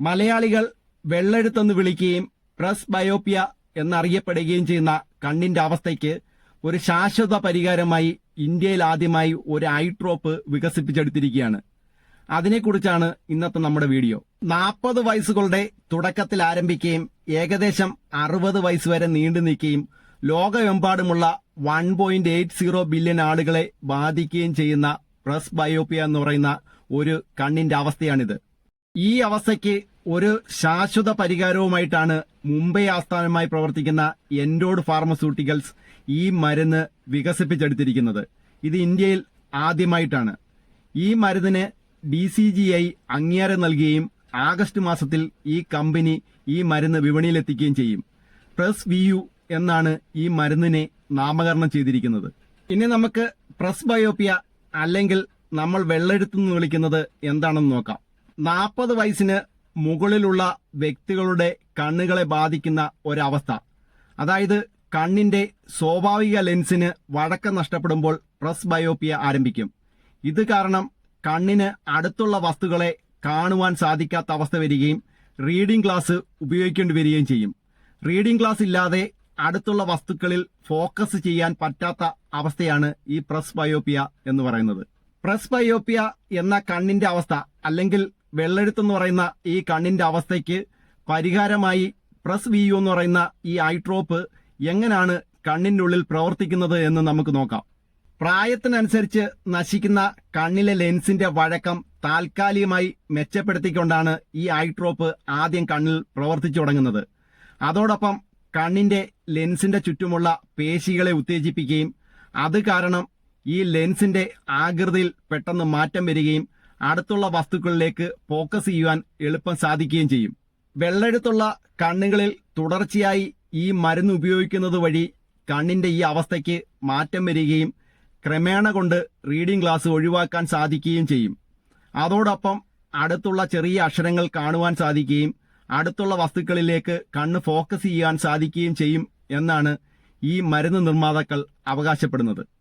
മലയാളികൾ വെള്ളെഴുത്തെന്ന് വിളിക്കുകയും പ്രസ് ബയോപ്പിയ എന്നറിയപ്പെടുകയും ചെയ്യുന്ന കണ്ണിന്റെ അവസ്ഥയ്ക്ക് ഒരു ശാശ്വത പരിഹാരമായി ഇന്ത്യയിൽ ആദ്യമായി ഒരു ഐ ഡ്രോപ്പ് വികസിപ്പിച്ചെടുത്തിരിക്കുകയാണ്. അതിനെക്കുറിച്ചാണ് ഇന്നത്തെ നമ്മുടെ വീഡിയോ. നാൽപ്പത് വയസ്സുകളുടെ തുടക്കത്തിൽ ആരംഭിക്കുകയും ഏകദേശം അറുപത് വയസ്സ് വരെ നീണ്ടു നിൽക്കുകയും ലോകമെമ്പാടുമുള്ള one point eight zero billion ആളുകളെ ബാധിക്കുകയും ചെയ്യുന്ന പ്രസ് ബയോപ്പിയ എന്ന് പറയുന്ന ഒരു കണ്ണിന്റെ അവസ്ഥയാണിത്. ഈ അവസ്ഥയ്ക്ക് ഒരു ശാശ്വത പരിഹാരവുമായിട്ടാണ് മുംബൈ ആസ്ഥാനമായി പ്രവർത്തിക്കുന്ന എൻഡോഡ് ഫാർമസ്യൂട്ടിക്കൽസ് ഈ മരുന്ന് വികസിപ്പിച്ചെടുത്തിരിക്കുന്നത്. ഇത് ഇന്ത്യയിൽ ആദ്യമായിട്ടാണ്. ഈ മരുന്നിന് ഡി സി ജി ഐ അംഗീകാരം നൽകുകയും ആഗസ്റ്റ് മാസത്തിൽ ഈ കമ്പനി ഈ മരുന്ന് വിപണിയിലെത്തിക്കുകയും ചെയ്യും. പ്രസ് വി യു എന്നാണ് ഈ മരുന്നിനെ നാമകരണം ചെയ്തിരിക്കുന്നത്. ഇനി നമുക്ക് പ്രസ് ബയോപ്പിയ അല്ലെങ്കിൽ നമ്മൾ വെള്ളെടുത്തു വിളിക്കുന്നത് എന്താണെന്ന് നോക്കാം. നാൽപ്പത് വയസ്സിന് മുകളിലുള്ള വ്യക്തികളുടെ കണ്ണുകളെ ബാധിക്കുന്ന ഒരവസ്ഥ. അതായത് കണ്ണിന്റെ സ്വാഭാവിക ലെൻസിന് വഴക്കം നഷ്ടപ്പെടുമ്പോൾ പ്രസ് ബയോപ്പിയ ആരംഭിക്കും. ഇത് കാരണം കണ്ണിന് അടുത്തുള്ള വസ്തുക്കളെ കാണുവാൻ സാധിക്കാത്ത അവസ്ഥ വരികയും റീഡിംഗ് ഗ്ലാസ് ഉപയോഗിക്കേണ്ടി വരികയും ചെയ്യും. റീഡിംഗ് ഗ്ലാസ് ഇല്ലാതെ അടുത്തുള്ള വസ്തുക്കളിൽ ഫോക്കസ് ചെയ്യാൻ പറ്റാത്ത അവസ്ഥയാണ് ഈ പ്രസ് ബയോപ്പിയ എന്ന് പറയുന്നത്. പ്രസ് ബയോപ്പിയ എന്ന കണ്ണിന്റെ അവസ്ഥ അല്ലെങ്കിൽ വെള്ളെഴുത്തെന്ന് പറയുന്ന ഈ കണ്ണിന്റെ അവസ്ഥയ്ക്ക് പരിഹാരമായി പ്രസ് വി യു എന്ന് പറയുന്ന ഈ ഐ ഡ്രോപ്പ് എങ്ങനെയാണ് കണ്ണിന്റെ ഉള്ളിൽ പ്രവർത്തിക്കുന്നത് എന്ന് നമുക്ക് നോക്കാം. പ്രായത്തിനനുസരിച്ച് നശിക്കുന്ന കണ്ണിലെ ലെൻസിന്റെ വഴക്കം താൽക്കാലികമായി മെച്ചപ്പെടുത്തിക്കൊണ്ടാണ് ഈ ഐ ഡ്രോപ്പ് ആദ്യം കണ്ണിൽ പ്രവർത്തിച്ചു തുടങ്ങുന്നത്. അതോടൊപ്പം കണ്ണിന്റെ ലെൻസിന്റെ ചുറ്റുമുള്ള പേശികളെ ഉത്തേജിപ്പിക്കുകയും അത് കാരണം ഈ ലെൻസിന്റെ ആകൃതിയിൽ പെട്ടെന്ന് മാറ്റം വരികയും അടുത്തുള്ള വസ്തുക്കളിലേക്ക് ഫോക്കസ് ചെയ്യുവാൻ എളുപ്പം സാധിക്കുകയും ചെയ്യും. വെള്ളെഴുത്തുള്ള കണ്ണുകളിൽ തുടർച്ചയായി ഈ മരുന്ന് ഉപയോഗിക്കുന്നത് വഴി കണ്ണിന്റെ ഈ അവസ്ഥയ്ക്ക് മാറ്റം വരികയും ക്രമേണ കൊണ്ട് റീഡിംഗ് ഗ്ലാസ് ഒഴിവാക്കാൻ സാധിക്കുകയും ചെയ്യും. അതോടൊപ്പം അടുത്തുള്ള ചെറിയ അക്ഷരങ്ങൾ കാണുവാൻ സാധിക്കുകയും അടുത്തുള്ള വസ്തുക്കളിലേക്ക് കണ്ണ് ഫോക്കസ് ചെയ്യാൻ സാധിക്കുകയും ചെയ്യും എന്നാണ് ഈ മരുന്ന് നിർമ്മാതാക്കൾ അവകാശപ്പെടുന്നത്.